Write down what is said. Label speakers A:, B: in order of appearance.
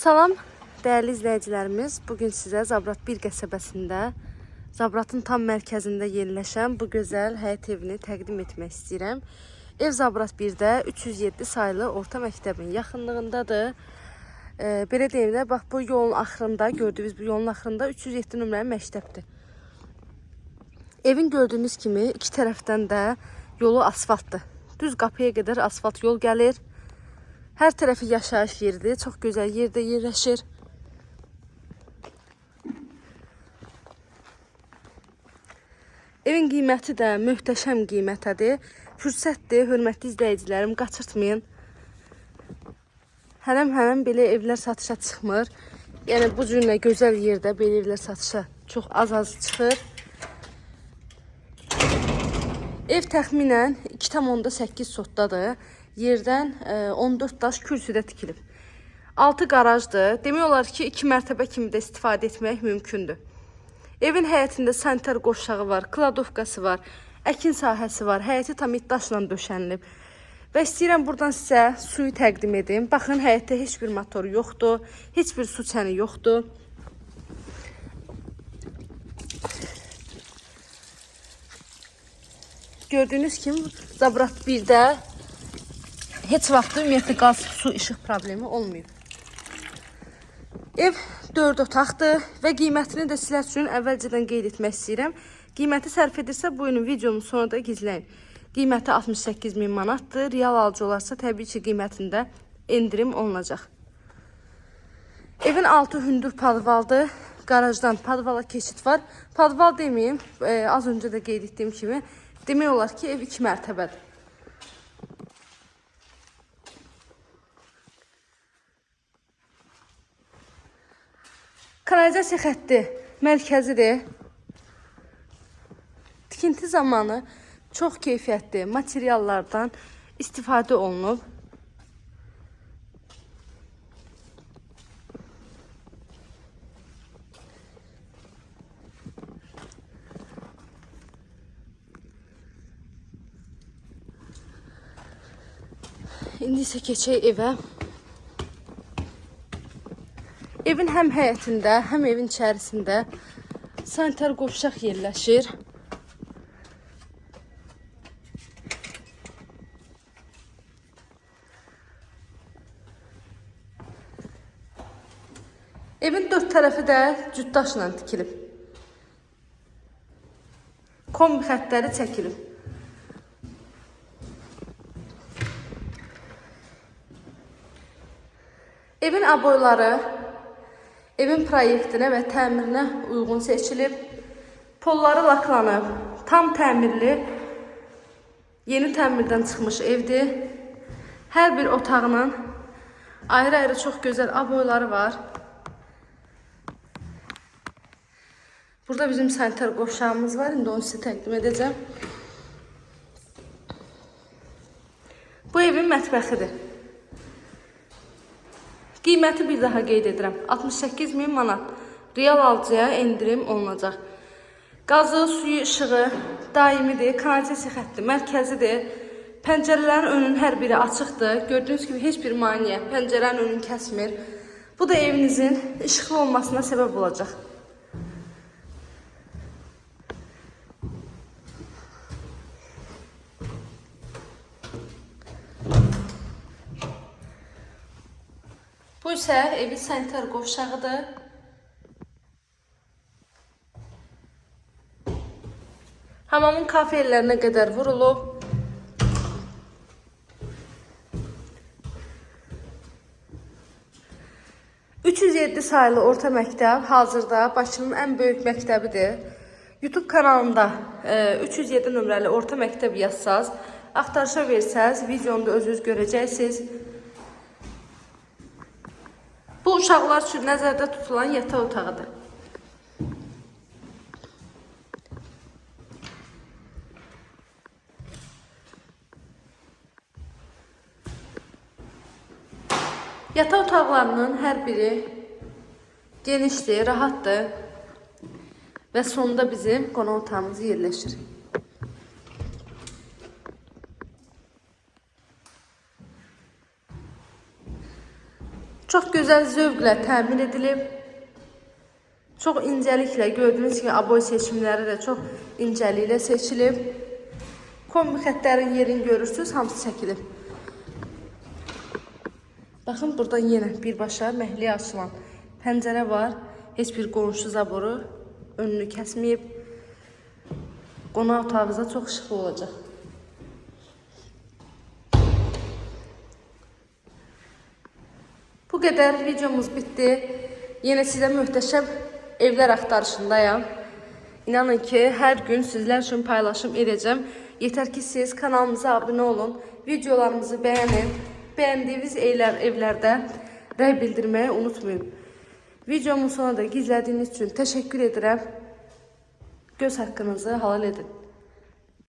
A: Salam dəyərli izləyicilərimiz. Bu gün sizə Zabrat 1 qəsəbəsində Zabratın tam mərkəzində yerləşən bu gözəl həyət evini təqdim etmək istəyirəm. Ev Zabrat 1-də 307 saylı orta məktəbin yaxınlığındadır. Ee, belə deyim də, bax bu yolun axırında, gördüyünüz bu yolun axırında 307 nömrəli məktəbdir. Evin gördüyünüz kimi iki tərəfdən də yolu asfaltdır. Düz qapıya qədər asfalt yol gəlir. Hər tərəfi yaşayış yeridir. Çox gözəl yerdə yerləşir. Evin qiyməti də möhtəşəm qiymətədir. Fürsətdir, hörmətli izləyicilərim, qaçırtmayın. Hələm-hələm belə evlər satışa çıxmır. Yəni bu cürlə gözəl yerdə belə evlər satışa çox az-az çıxır. Ev təxminən 2,8 sotdadır. Yerdən e, 14 daş kürsüdə tikilib. 6 qarajdır. Demək olar ki, 2 mərtəbə kimi də istifadə etmək mümkündür. Evin həyətində sanitar qoşağı var, kladovkası var, əkin sahəsi var, həyəti tam daşla döşənilib. Və istəyirəm buradan sizə suyu təqdim edim. Baxın, həyətdə heç bir motor yoxdur, heç bir su çəni yoxdur. Gördüyünüz kimi Zabrat 1-də heç vaxt ümumiyyətlə qaz, su, işıq problemi olmayıb. Ev 4 otaqdır və qiymətini də sizlər üçün əvvəlcədən qeyd etmək istəyirəm. Qiyməti sərf edirsə buyurun videonun sonunda gizləyin. Qiyməti 68 min manatdır. Real alıcı olarsa təbii ki qiymətində endirim olunacaq. Evin altı hündür padvaldır. Garajdan padvala keçid var. Padval deməyim, e, az öncə də qeyd etdiyim kimi demək olar ki ev 2 mərtəbədir. Kanalizasiya xətti mərkəzidir. Tikinti zamanı çox keyfiyyətli materiallardan istifadə olunub. İndi isə keçək evə. Evin həm həyətində, həm evin içərisində sanitar qovşaq yerləşir. Evin dörd tərəfi də cütdaşla tikilib. Kombi xəttləri çəkilib. Evin aboyları evin proyektinə və təmirinə uyğun seçilib. Polları laklanıb. Tam təmirli, yeni təmirdən çıxmış evdir. Hər bir otağının ayrı-ayrı çox gözəl aboyları var. Burada bizim sanitar qovşağımız var. İndi onu sizə təqdim edəcəm. Bu evin mətbəxidir. Qiyməti bir daha qeyd edirəm. 68 min manat. Real alıcıya endirim olunacaq. Qazı, suyu, işığı daimidir. Kanalizasiya xətti mərkəzidir. Pəncərələrin önünün hər biri açıqdır. Gördüyünüz kimi heç bir maneə pəncərənin önünü kəsmir. Bu da evinizin işıqlı olmasına səbəb olacaq. Bu isə evin sanitar qovşağıdır. Hamamın kafe yerlərinə qədər vurulub. ...307 sayılı orta məktəb hazırda Bakının ən böyük məktəbidir. YouTube kanalında e, 307 nömrəli orta məktəb yazsaz, axtarışa versəz, videonda özünüz görəcəksiniz. Bu uşaqlar üçün nəzərdə tutulan yataq otağıdır. Yataq otaqlarının hər biri genişdir, rahatdır və sonunda bizim qonaq otağımız yerləşir. Çox gözəl zövqlə təmin edilib. Çox incəliklə gördüyünüz kimi aboy seçimləri də çox incəliklə seçilib. Kombi xətlərin yerini görürsüz, hamısı çəkilib. Baxın, buradan yenə birbaşa məhliyə açılan pəncərə var. Heç bir qonşu zaboru önünü kəsməyib. Qonaq otağınıza çox işıqlı olacaq. Bu qədər videomuz bitdi. Yenə sizə möhtəşəm evlər axtarışındayam. İnanın ki, hər gün sizlər üçün paylaşım edəcəm. Yetər ki, siz kanalımıza abunə olun, videolarımızı bəyənin. Bəyəndiyiniz evlər, evlərdə rəy bildirməyi unutmayın. Videomun sonuna da izlədiyiniz üçün təşəkkür edirəm. Göz haqqınızı halal edin.